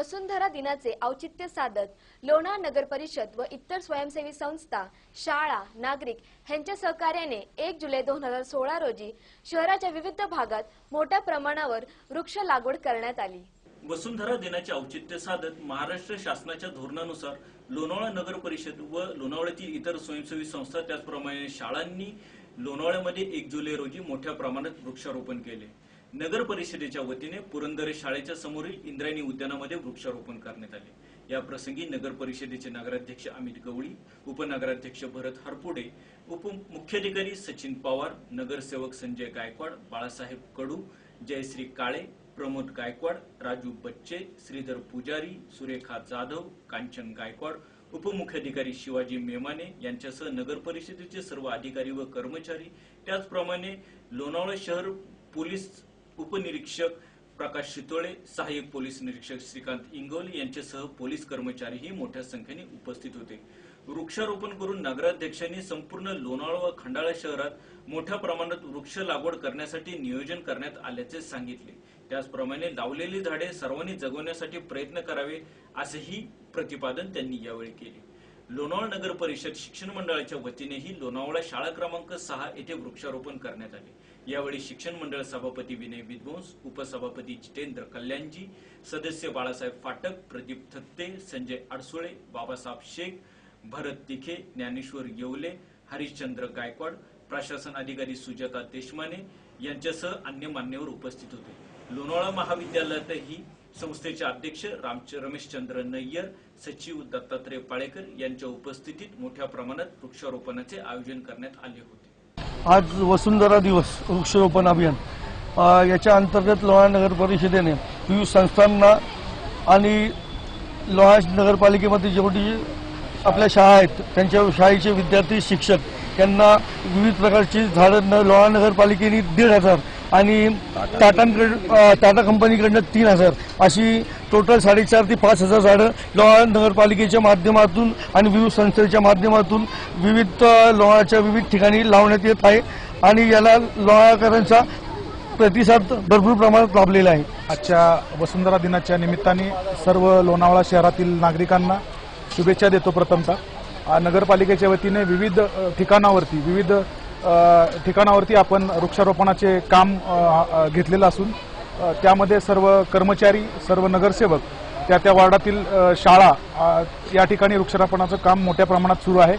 वसुंधरा दिनाचे औचित्य साधत लोणार नगर परिषद व इतर स्वयंसेवी संस्था शाळा नागरिक यांच्या सहकार्याने एक जुलै दोन हजार सोळा रोजी शहराच्या विविध भागात मोठ्या प्रमाणावर वृक्ष लागवड करण्यात आली. वसुंधरा दिनाचे औचित्य साधत महाराष्ट्र शासनाच्या धोरणानुसार लोणावळा नगर परिषद व लोणावळ्यातील इतर स्वयंसेवी संस्था त्याचप्रमाणे शाळांनी लोणावळ्यामध्ये एक जुलै रोजी मोठ्या प्रमाणात वृक्षारोपण केले. नगर परिषदेच्या वतीने पुरंदरे शाळेच्या समोरील इंद्रायणी उद्यानामध्ये वृक्षारोपण करण्यात आले. या प्रसंगी नगर परिषदेचे नगराध्यक्ष अमित गवळी उपनगराध्यक्ष भरत हरपुडे उपमुख्याधिकारी सचिन पवार नगरसेवक संजय गायकवाड बाळासाहेब कडू जयश्री काळे प्रमोद गायकवाड राजू बच्चे श्रीधर पुजारी सुरेखा जाधव कांचन गायकवाड उपमुख्याधिकारी शिवाजी मेमाने यांच्यासह नगर परिषदेचे सर्व अधिकारी व कर्मचारी. त्याचप्रमाणे लोणावळा शहर पोलीस उपनिरीक्षक प्रकाश शितोळे सहाय्यक पोलीस निरीक्षक श्रीकांत इंगवले यांच्यासह पोलीस कर्मचारीही मोठ्या संख्येने उपस्थित होते. वृक्षारोपण करून नगराध्यक्षांनी संपूर्ण लोणावळा व खंडाळा शहरात मोठ्या प्रमाणात वृक्ष लागवड करण्यासाठी नियोजन करण्यात आल्याचे सांगितले. त्याचप्रमाणे लावलेली झाडे सर्वांनी जगवण्यासाठी प्रयत्न करावे असेही प्रतिपादन त्यांनी यावेळी केले. लोणावळा नगर परिषद शिक्षण मंडळाच्या वतीनेही लोणावळा शाळा क्रमांक सहा येथे वृक्षारोपण करण्यात आले. यावेळी शिक्षण मंडळ सभापती विनय विद्वंस उपसभापती जितेंद्र कल्याणजी सदस्य बाळासाहेब फाटक प्रदीप थत्ते संजय अडसुळे बाबासाहेब शेख भरत तिखे ज्ञानेश्वर येवले हरिश्चंद्र गायकवाड प्रशासन अधिकारी सुजाता देशमाने यांच्यासह अन्य मान्यवर उपस्थित होते. लोणावळा महाविद्यालयातही संस्थेचे अध्यक्ष रामच रमेशचंद्र नय्यर सचिव दत्तात्रय पाळेकर यांच्या उपस्थितीत मोठ्या प्रमाणात वृक्षारोपणाचे आयोजन करण्यात आले होते. आज वसुंधरा दिवस वृक्षारोपण अभियान. याच्या अंतर्गत लोहा नगर परिषदेने विविध संस्थांना आणि लोहा नगरपालिकेमध्ये जेवढी आपल्या शाळा आहेत त्यांच्या शाळेचे विद्यार्थी शिक्षक यांना विविध प्रकारची झाडं न- लोहा नगरपालिकेने दीड हजार आणि टाटांकडं टाटा कंपनीकडनं तीन हजार. अशी टोटल साडेचार ते पाच हजार झाडं लोहा नगरपालिकेच्या माध्यमातून आणि विविध संस्थेच्या माध्यमातून विविध लोहाच्या विविध ठिकाणी लावण्यात येत आहे. आणि याला लोहाकरांचा प्रतिसाद भरपूर प्रमाणात लाभलेला आहे. आजच्या वसुंधरा दिनाच्या निमित्ताने सर्व लोणावळा शहरातील नागरिकांना शुभेच्छा देतो प्रथमतः. नगरपालिकेच्या वतीने विविध ठिकाणावरती विविध ठिकाणावरती आपण वृक्षारोपणाचे काम घेतलेलं असून त्यामध्ये सर्व कर्मचारी सर्व नगरसेवक त्या त्या वार्डातील शाळा या ठिकाणी वृक्षारोपणाचं काम मोठ्या प्रमाणात सुरू आहे.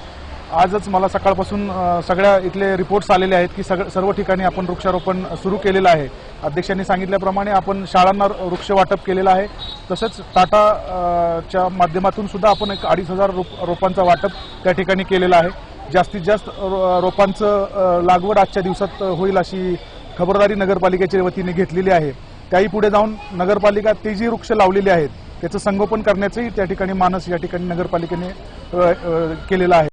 आजच मला सकाळपासून सगळ्या इथले रिपोर्ट्स आलेले आहेत की सग सर्व ठिकाणी आपण वृक्षारोपण सुरू केलेलं आहे. अध्यक्षांनी सांगितल्याप्रमाणे आपण शाळांना वृक्ष वाटप केलेलं आहे. तसंच टाटा च्या माध्यमातून सुद्धा आपण एक अडीच हजार रोप- रोपांचं वाटप त्या ठिकाणी केलेलं आहे. जास्तीत जास्त रोपांचं लागवड आजच्या दिवसात होईल अशी खबरदारी नगरपालिकेच्या वतीने घेतलेली आहे. त्याही पुढे जाऊन नगरपालिका ते जी वृक्ष लावलेली आहेत त्याचं संगोपन करण्याचंही त्या ठिकाणी मानस या ठिकाणी नगरपालिकेने केलेलं आहे.